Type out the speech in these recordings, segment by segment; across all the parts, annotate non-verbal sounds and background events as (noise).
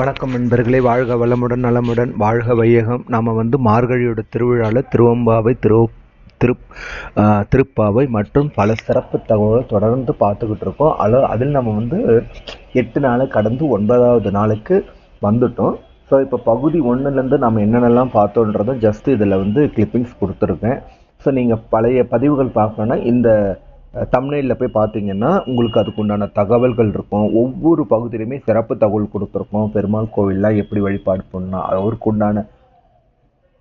வணக்கம் நண்பர்களே. வாழ்க வளமுடன் நலமுடன் வாழ்க வையகம். நாம் வந்து மார்கழியோட திருவிழாவில் திருவம்பாவை திரு திரு திருப்பாவை மற்றும் பல சிறப்பு தகவல்களை தொடர்ந்து பார்த்துக்கிட்டு இருக்கோம். அதில் அதில் நம்ம வந்து எட்டு நாளை கடந்து ஒன்பதாவது நாளுக்கு வந்துட்டோம். ஸோ இப்போ பகுதி ஒன்றுலேருந்து நம்ம என்னென்னலாம் பார்த்தோன்றதும் ஜஸ்ட் இதில் வந்து கிளிப்பிங்ஸ் கொடுத்துருக்கேன். ஸோ நீங்கள் பழைய பதிவுகள் பார்க்கணுன்னா இந்த தமிழில் போய் பார்த்தீங்கன்னா உங்களுக்கு அதுக்கு உண்டான தகவல்கள் இருக்கும். ஒவ்வொரு பகுதியிலுமே சிறப்பு தகவல் கொடுத்துருக்கோம் பெருமாள் கோவில்லாம் எப்படி வழிபாடு பண்ணலாம் அவருக்கு உண்டான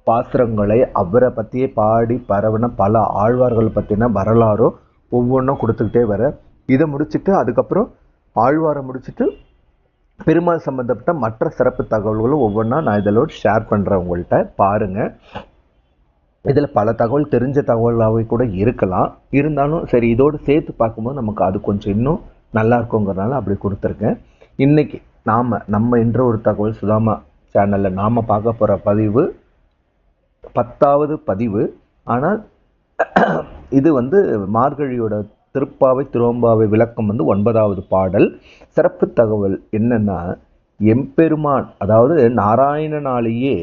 பாசுரங்களை அவரை பற்றியே பாடி பரவின பல ஆழ்வார்கள் பற்றின வரலாறும் ஒவ்வொன்றும் கொடுத்துக்கிட்டே வர இதை முடிச்சுட்டு அதுக்கப்புறம் ஆழ்வாரை முடிச்சுட்டு பெருமாள் சம்மந்தப்பட்ட மற்ற சிறப்பு தகவல்களும் ஒவ்வொன்றா நான் இதில் ஷேர் பண்ணுறேன் உங்கள்கிட்ட பாருங்கள் இதில் பல தகவல் தெரிஞ்ச தகவலாகவே கூட இருக்கலாம். இருந்தாலும் சரி இதோடு சேர்த்து பார்க்கும்போது நமக்கு அது கொஞ்சம் இன்னும் நல்லா இருக்குங்கிறனால அப்படி கொடுத்துருக்கேன். இன்றைக்கி நாம் நம்ம என்ற ஒரு தகவல் சுதாமா சேனலில் நாம் பார்க்க போகிற பதிவு பத்தாவது பதிவு. ஆனால் (clears throat) இது வந்து மார்கழியோட திருப்பாவை திருவம்பாவை விளக்கம் வந்து ஒன்பதாவது பாடல். சிறப்பு தகவல் என்னென்னா எம்பெருமான் அதாவது நாராயணனாலேயே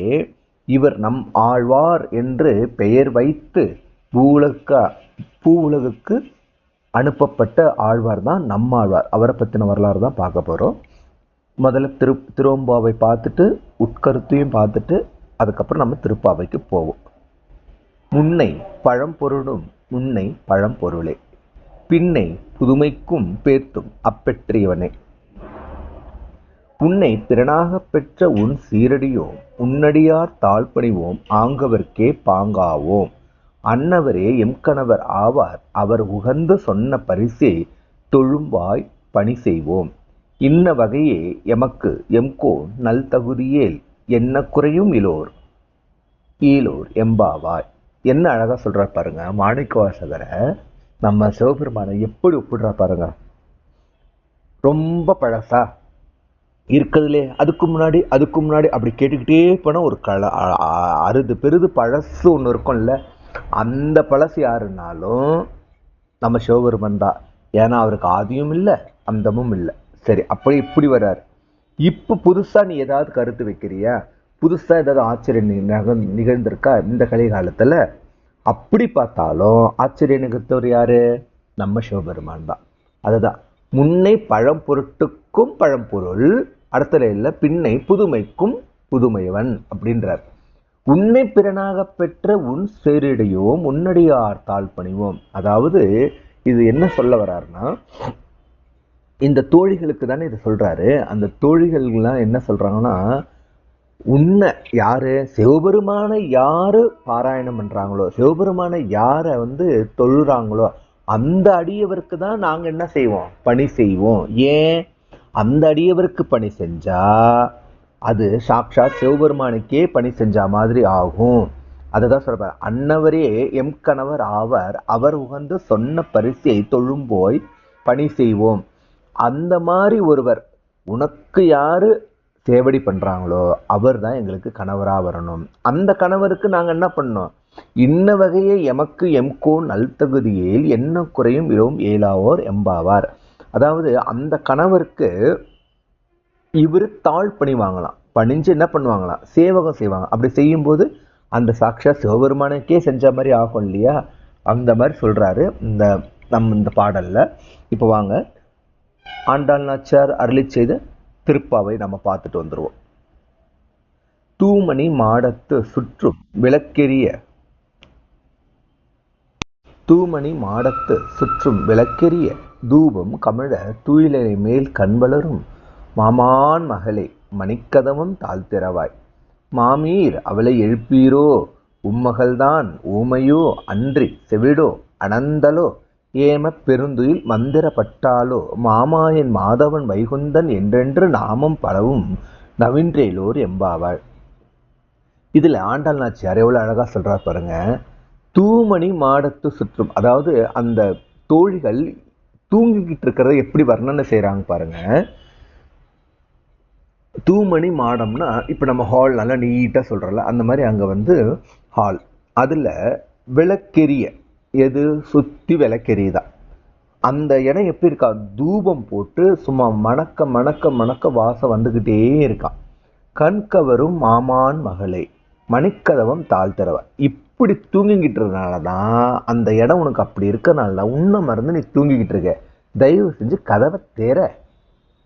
இவர் நம் ஆழ்வார் என்று பெயர் வைத்து பூலக்க பூவுலகுக்கு அனுப்பப்பட்ட ஆழ்வார் தான் நம்மாழ்வார் அவரை பற்றின வரலாறு தான் பார்க்க போகிறோம் முதல்ல திரு திருவம்பாவை பார்த்துட்டு உட்கருத்தையும் பார்த்துட்டு அதுக்கப்புறம் நம்ம திருப்பாவைக்கு போவோம். முன்னை பழம்பொருளும் முன்னை பழம்பொருளே பின்னை புதுமைக்கும் பேர்த்தும் அப்பெற்றியவனே. உன்னை பிறனாகப் பெற்ற உன் சீரடியோம் உன்னடியார் தாழ்பணிவோம் ஆங்கவர்க்கே பாங்காவோம். அன்னவரே எம் கணவர் ஆவார் அவர் உகந்து சொன்ன பரிசே தொழும்பாய் பணி செய்வோம். இன்ன வகையே எமக்கு எம்கோ நல் தகுதியேல் என்ன குறையும் இலோர்? ஈலோர் எம்பாவாய். என்ன அழகாக சொல்கிறார் பாருங்க மாணிக்க வாசகரை நம்ம சிவபெருமானை எப்படி ஒப்பிடுறா பாருங்க. ரொம்ப பழசா. இருக்கிறதுலே அதுக்கு முன்னாடி அதுக்கு முன்னாடி அப்படி கேட்டுக்கிட்டே போனால் ஒரு கல அறுது பெருது பழசு ஒன்று இருக்கும்ல. அந்த பழசு யாருன்னாலும் நம்ம சிவபெருமன் தான். ஏன்னா அவருக்கு ஆதியும் இல்லை அந்தமும் இல்லை. சரி அப்படி இப்படி வர்றாரு. இப்போ புதுசாக நீ ஏதாவது கருத்து வைக்கிறியா? புதுசாக ஏதாவது ஆச்சரியம் நிக நிகழ்ந்திருக்கா? இந்த கலிகாலத்தில்? அப்படி பார்த்தாலும் ஆச்சரிய நிகழ்த்தவர் யார்? நம்ம சிவபெருமான் தான். அதுதான். முன்னை பழம்பொருட்டுக்கும் பழம்பொருள் அடுத்த பின்னை புதுமைக்கும் புதுமையவன் அப்படின்றார். உன்னை பிறனாக பெற்ற உன் சேரிடையோம் உன்னடியார் தாழ் பணிவோம். அதாவது இது என்ன சொல்ல வர்றாருன்னா இந்த தோழிகளுக்கு தானே இதை சொல்கிறாரு அந்த தோழிகள்லாம் என்ன சொல்கிறாங்கன்னா உன்னை யார் சிவபெருமானை யார் பாராயணம் பண்ணுறாங்களோ சிவபெருமானை யாரை வந்து தொழுறாங்களோ அந்த அடியவருக்கு தான் நாங்கள் என்ன செய்வோம்? பணி செய்வோம். ஏன்? அந்த அடியவருக்கு பணி செஞ்சால் அது சாக்ஷாத் சிவபெருமானுக்கே பணி செஞ்ச மாதிரி ஆகும். அதுதான் சொல்கிறார் அன்னவரே எம் கணவர் ஆவர். அவர் உகந்து சொன்ன பரிசை தொழும்போய் பணி செய்வோம். அந்த மாதிரி ஒருவர் உனக்கு யார் சேவடி பண்ணுறாங்களோ அவர் தான் எங்களுக்கு கணவராக வரணும். அந்த கணவருக்கு நாங்கள் என்ன பண்ணோம்? இன்ன வகையை எமக்கு எம்கோ நல்தகுதியில் என்ன குறையும் இரும் ஏலாவோர் எம்பாவார். அதாவது அந்த கணவருக்கு இவர் தாழ் பணிவாங்களாம் பணிஞ்சு என்ன பண்ணுவாங்களாம்? சேவகம் செய்வாங்க. அப்படி செய்யும்போது அந்த சாக்ஷா சிவபெருமானுக்கே செஞ்ச மாதிரி ஆகும் இல்லையா? அந்த மாதிரி சொல்றாரு. இந்த நம் இந்த பாடல்ல. இப்போ வாங்க. ஆண்டாள் நாச்சார் அருளி செய்த திருப்பாவை நம்ம பார்த்துட்டு வந்துருவோம். தூமணி மாடத்து சுற்றும் விளக்கெரிய. தூமணி மாடத்து சுற்றும் விளக்கெரிய. தூபம் கமிழ துயிலை மேல் கண்வளரும் மாமான் மகளே மணிக்கதமும் தாழ்த்திரவாய் மாமீர் அவளை எழுப்பீரோ? உம்மகள்தான் ஊமையோ? அன்றி செவிடோ? அனந்தலோ? ஏம பெருந்துயில் மந்திரப்பட்டாலோ? மாமாயன் மாதவன் வைகுந்தன் என்றென்று நாமம் பலவும் நவின்றேலோர் எம்பாவாள். இதில் ஆண்டாள் நாச்சியார் எவ்வளோ அழகாக சொல்கிறார் பாருங்க. தூமணி மாடத்து சுற்றும் அதாவது அந்த தோழிகள் தூங்கிக்கிட்டு இருக்கிறத எப்படி வர்ணனை செய்கிறாங்க பாருங்க. தூமணி மாடம்னா இப்போ நம்ம ஹால் நல்லா நீட்டாக சொல்கிறோம்ல அந்த மாதிரி அங்கே வந்து ஹால் அதில் விளக்கெரிய எது? சுற்றி விளக்கெரியதான் அந்த இடம் எப்படி இருக்கா? தூபம் போட்டு சும்மா மணக்க மணக்க மணக்க வாசம் வந்துக்கிட்டே இருக்கான் கண்கவரும் மாமான் மகளே மணிக்கதவம் இப் இப்படி தூங்கிக்கிட்டதுனால தான் அந்த இடம் உனக்கு அப்படி இருக்கனால தான் உன்னை மறந்து நீ தூங்கிக்கிட்டு இருக்க. தயவு செஞ்சு கதவை தேர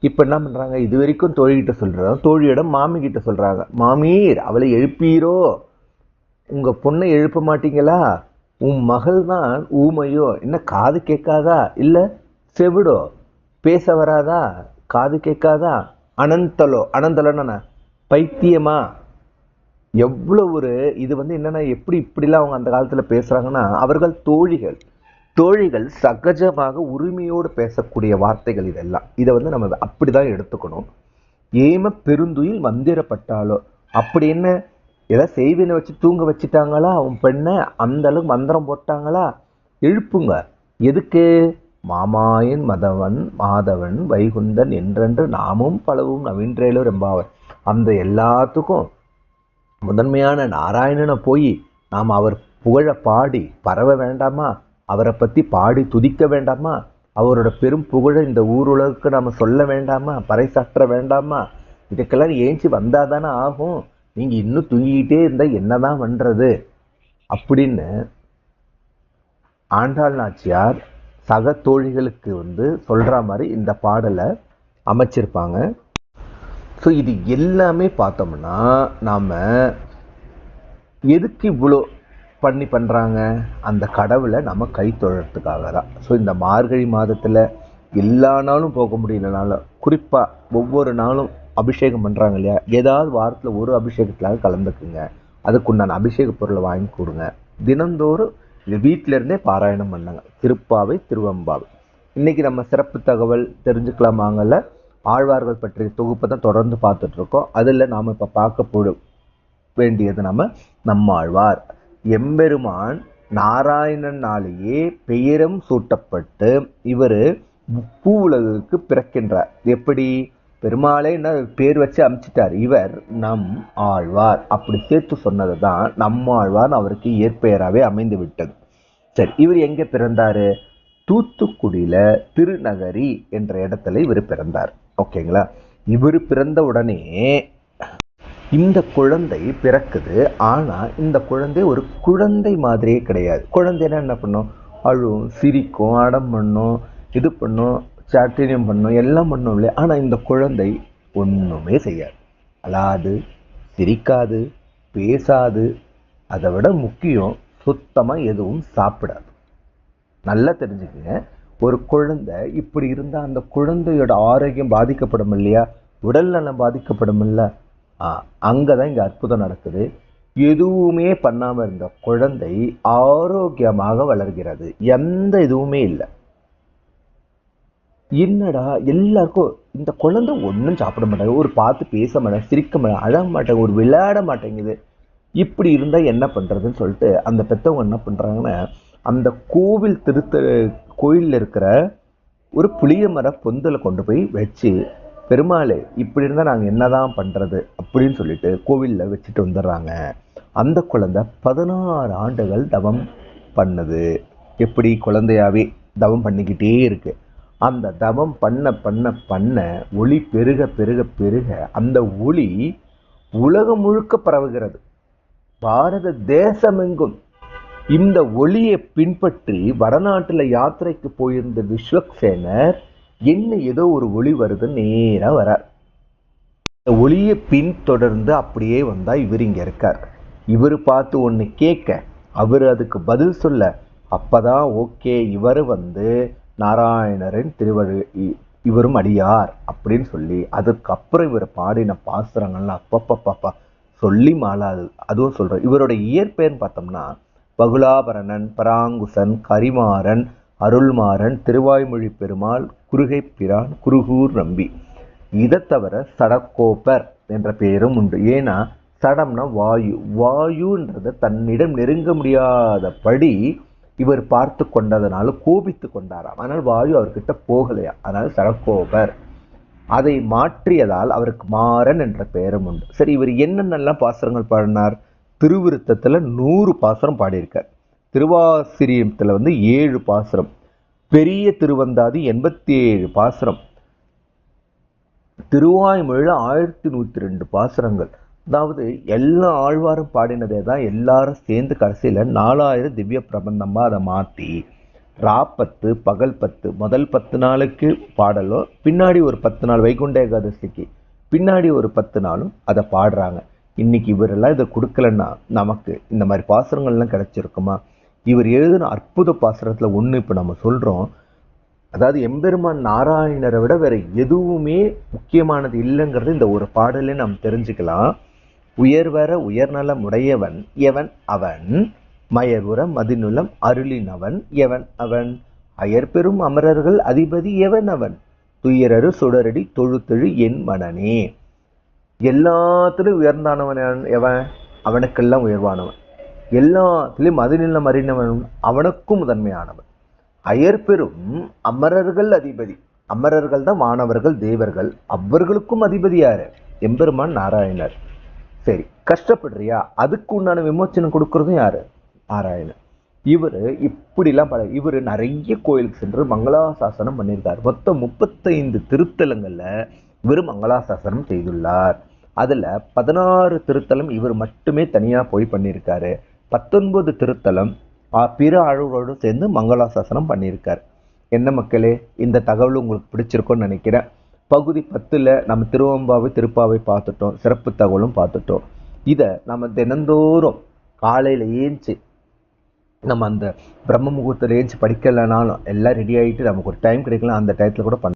இப்போ என்ன பண்ணுறாங்க இது வரைக்கும் தோழிகிட்ட சொல்கிறாங்க தோழியிடம் மாமி கிட்ட சொல்கிறாங்க மாமீர் அவளை எழுப்பீரோ? உங்கள் பொண்ணை எழுப்ப மாட்டீங்களா? உன் மகள் தான் ஊமையோ? என்ன காது கேட்காதா? இல்லை செவிடோ? பேச வராதா? காது கேட்காதா? அனந்தலோ? அனந்தலோன்னு பைத்தியமா? எவ்வளோ ஒரு இது வந்து என்னென்னா எப்படி இப்படிலாம் அவங்க அந்த காலத்தில் பேசுகிறாங்கன்னா அவர்கள் தோழிகள். தோழிகள் சகஜமாக உரிமையோடு பேசக்கூடிய வார்த்தைகள் இதெல்லாம். இதை வந்து நம்ம அப்படி தான் எடுத்துக்கணும். ஏம பெருந்துயில் மந்திரப்பட்டாலோ அப்படி என்ன ஏதாவது செய்வினை வச்சு தூங்க வச்சுட்டாங்களா அவன் பெண்ணை? அந்த அளவுக்கு மந்திரம் போட்டாங்களா? எழுப்புங்க. எதுக்கு? மாமாயன் மதவன் மாதவன் வைகுந்தன் என்றென்று நாமும் பலவும் நவீன்றேலும் ரெம்பாவன் அந்த எல்லாத்துக்கும் முதன்மையான நாராயணனை போய் நாம் அவர் புகழ பாடி பரவ வேண்டாமா? அவரை பற்றி பாடி துதிக்க வேண்டாமா? அவரோட பெரும் புகழ இந்த ஊருலகுக்கு நாம் சொல்ல வேண்டாமா? பறைசாற்ற வேண்டாமா? இதுக்கெல்லாம் ஏஞ்சி வந்தால் தானே ஆகும். நீங்கள் இன்னும் தூங்கிக்கிட்டே இருந்தால் என்ன தான் பண்ணுறது அப்படின்னு ஆண்டாள் நாச்சியார் சக தோழிகளுக்கு வந்து சொல்கிற மாதிரி இந்த பாடலை அமைச்சிருப்பாங்க. ஸோ இது எல்லாமே பார்த்தோம்னா நாம் எதுக்கு இவ்வளோ பண்ணி பண்ணுறாங்க அந்த கடவுளை நம்ம கை தொழறதுக்காக தான். ஸோ இந்த மார்கழி மாதத்தில் எல்லா நாளும் போக முடியலனாலும் குறிப்பாக ஒவ்வொரு நாளும் அபிஷேகம் பண்ணுறாங்க இல்லையா? ஏதாவது வாரத்தில் ஒரு அபிஷேகத்தில் கலந்துக்குங்க. அதுக்குண்டான அபிஷேக பொருளை வாங்கி கொடுங்க. தினந்தோறும் இது வீட்டிலிருந்தே பாராயணம் பண்ணுங்க. திருப்பாவை திருவம்பாவை. இன்றைக்கி நம்ம சிறப்பு தகவல் தெரிஞ்சுக்கலாமாங்கல்ல? ஆழ்வார்கள் பற்றிய தொகுப்பை தான் தொடர்ந்து பார்த்துட்ருக்கோம். அதில் நாம் இப்போ பார்க்க வேண்டியது நம்ம நம்மாழ்வார். எம்பெருமான் நாராயணனாலேயே பெயரும் சூட்டப்பட்டு இவர் பூ உலகுக்கு பிறக்கின்றார். எப்படி? பெருமாளே என்ன பேர் வச்சு அமிச்சிட்டார். இவர் நம் ஆழ்வார். அப்படி சேர்த்து சொன்னது தான் நம்மாழ்வார் அவருக்கு இயற்பெயராகவே அமைந்து விட்டது. சரி இவர் எங்கே பிறந்தார்? தூத்துக்குடியில் திருநகரி என்ற இடத்துல இவர் பிறந்தார். ஓகேங்களா? இவர் பிறந்த உடனே இந்த குழந்தை பிறக்குது. ஆனா இந்த குழந்தை ஒரு குழந்தை மாதிரியே கிடையாது. குழந்தைன்னா என்ன பண்ணும்? அழும் சிரிக்கும் அடம் பண்ணும் இது பண்ணும் சாட்டினியம் பண்ணும் எல்லாம் பண்ணும் இல்லையா? ஆனா இந்த குழந்தை ஒண்ணுமே செய்யாது. அழாது சிரிக்காது பேசாது. அதை விட முக்கியம் சுத்தமா எதுவும் சாப்பிடாது. நல்லா தெரிஞ்சுக்கங்க. ஒரு குழந்தை இப்படி இருந்தால் அந்த குழந்தையோட ஆரோக்கியம் பாதிக்கப்படும் இல்லையா? உடல் நலம் பாதிக்கப்படும் இல்லை? அங்கே அங்கதான் இங்கே அற்புதம் நடக்குது. எதுவுமே பண்ணாமல் இருந்த குழந்தை ஆரோக்கியமாக வளர்கிறது. எந்த இதுவுமே இல்லை. என்னடா எல்லாருக்கும் இந்த குழந்தை ஒன்றும் சாப்பிட மாட்டாங்க ஒரு பார்த்து பேச மாட்டாங்க சிரிக்க மாட்டாங்க அழ மாட்டாங்க ஒரு விளையாட மாட்டேங்குது. இப்படி இருந்தால் என்ன பண்ணுறதுன்னு சொல்லிட்டு அந்த பெற்றவங்க என்ன பண்ணுறாங்கன்னா அந்த கோவில் திருத்த கோயிலில் இருக்கிற ஒரு புளிய மர பொந்தலை கொண்டு போய் வச்சு பெருமாளே இப்படி இருந்தால் நாங்கள் என்னதான் பண்ணுறது அப்படின்னு சொல்லிட்டு கோவிலில் வச்சுட்டு வந்துடுறாங்க. அந்த குழந்தை பதினாறு ஆண்டுகள் தவம் பண்ணுது. எப்படி குழந்தையாவே தவம் பண்ணிக்கிட்டே இருக்கு. அந்த தவம் பண்ண பண்ண பண்ண ஒளி பெருக பெருக பெருக அந்த ஒளி உலகம் முழுக்க பரவுகிறது. பாரத தேசமெங்கும் இந்த ஒளியை பின்பற்றி வடநாட்டில் யாத்திரைக்கு போயிருந்த விஸ்வக்சேனர் என்ன ஏதோ ஒரு ஒளி வருது நேராக வரார். இந்த ஒளியை பின்தொடர்ந்து அப்படியே வந்தால் இவர் இங்கே இருக்கார். இவர் பார்த்து ஒன்று கேட்க அவர் அதுக்கு பதில் சொல்ல அப்போதான் ஓகே இவர் வந்து நாராயணரின் திருவழு இ- இவரும் அடியார் அப்படின்னு சொல்லி அதுக்கப்புறம் இவர் பாடின பாசுரங்கள்லாம் அப்பப்பப்பப்பா சொல்லி மாளாது அதுவும் சொல்கிறேன் இவரோட இயற்பெயர்னு பார்த்தோம்னா பகுலாபரணன் பராங்குசன் கரிமாறன் அருள்மாறன் திருவாய்மொழி பெருமாள் குருகை பிரான் குருகூர் நம்பி. இதை தவிர சடக்கோப்பர் என்ற பெயரும் உண்டு. ஏன்னா சடம்னா வாயு. வாயுன்றத தன்னிடம் நெருங்க முடியாதபடி இவர் பார்த்து கொண்டதனால கோபித்து கொண்டாராம். ஆனால் வாயு அவர்கிட்ட போகலையா? அதனால் சடக்கோபர் அதை மாற்றியதால் அவருக்கு மாறன் என்ற பெயரும் உண்டு. சரி இவர் என்னென்னலாம் பாசுரங்கள் பாடினார்? திருவிருத்தத்தில் நூறு பாசுரம் பாடியிருக்கார். திருவாசிரியத்தில் வந்து ஏழு பாசுரம். பெரிய திருவந்தாதி எண்பத்தி ஏழு பாசுரம். திருவாய்மொழியில் ஆயிரத்தி நூற்றி ரெண்டு பாசுரங்கள். அதாவது எல்லா ஆழ்வாரும் பாடினதே தான் எல்லாரும் சேர்ந்து கடைசியில் நாலாயிரம் திவ்ய பிரபந்தமாக அதை மாற்றி ராப்பத்து பகல் பத்து முதல் பத்து நாளுக்கு பாடலோ பின்னாடி ஒரு பத்து நாள் வைகுண்ட ஏகாதசிக்கு பின்னாடி ஒரு பத்து நாளும் அதை பாடுறாங்க. இன்னைக்கு இவரெல்லாம் இதை கொடுக்கலன்னா நமக்கு இந்த மாதிரி பாசுரங்கள்லாம் கிடச்சிருக்குமா? இவர் எழுதின அற்புத பாசுரத்தில் ஒன்று இப்போ நம்ம சொல்கிறோம் அதாவது எம்பெருமான் நாராயணரை விட வேற எதுவுமே முக்கியமானது இல்லைங்கிறது இந்த ஒரு பாடலே நாம் தெரிஞ்சுக்கலாம். உயர்வர உயர்நலம் உடையவன் எவன்? அவன். மயர்வுற மதிநுலம் அருளினவன் எவன்? அவன். அயற்பெரும் அமரர்கள் அதிபதி எவன் அவன்? துயரரு சுடரடி தொழுத்தெழு என் மனனே. எல்லாத்திலும் உயர்ந்தானவன் எவன்? அவனுக்கெல்லாம் உயர்வானவன். எல்லாத்திலும் மதுநிலம் அறிந்தவனும் அவனுக்கும் முதன்மையானவன். அயற்பெரும் அமரர்கள் அதிபதி. அமரர்கள் தான் மாணவர்கள் தேவர்கள். அவர்களுக்கும் அதிபதியார் எம்பெருமான் நாராயணர். சரி கஷ்டப்படுறியா? அதுக்கு உண்டான விமோச்சனம் கொடுக்கறதும் யாரு? நாராயணன். இவர் இப்படிலாம் பல இவர் நிறைய கோயிலுக்கு சென்று மங்களாசாசனம் பண்ணியிருக்கார். மொத்தம் முப்பத்தைந்து திருத்தலங்களில் இவர் மங்களாசாசனம் செய்துள்ளார். அதில் பதினாறு திருத்தலம் இவர் மட்டுமே தனியாக போய் பண்ணியிருக்காரு. பத்தொன்பது திருத்தலம் பிற ஆழ்வாரோடு சேர்ந்து மங்களாசாசனம் பண்ணியிருக்கார். என்ன மக்களே இந்த தகவல் உங்களுக்கு பிடிச்சிருக்கோன்னு நினைக்கிறேன். பகுதி பத்தில் நம்ம திருவம்பாவை திருப்பாவை பார்த்துட்டோம். சிறப்பு தகவலும் பார்த்துட்டோம். இதை நம்ம தினந்தோறும் காலையில் ஏஞ்சி நம்ம அந்த பிரம்ம முகூர்த்தத்தில் ஏஞ்சி படிக்கலைனாலும் எல்லாம் ரெடி ஆகிட்டு நமக்கு ஒரு டைம் கிடைக்கலாம் அந்த டயத்தில் கூட பண்ண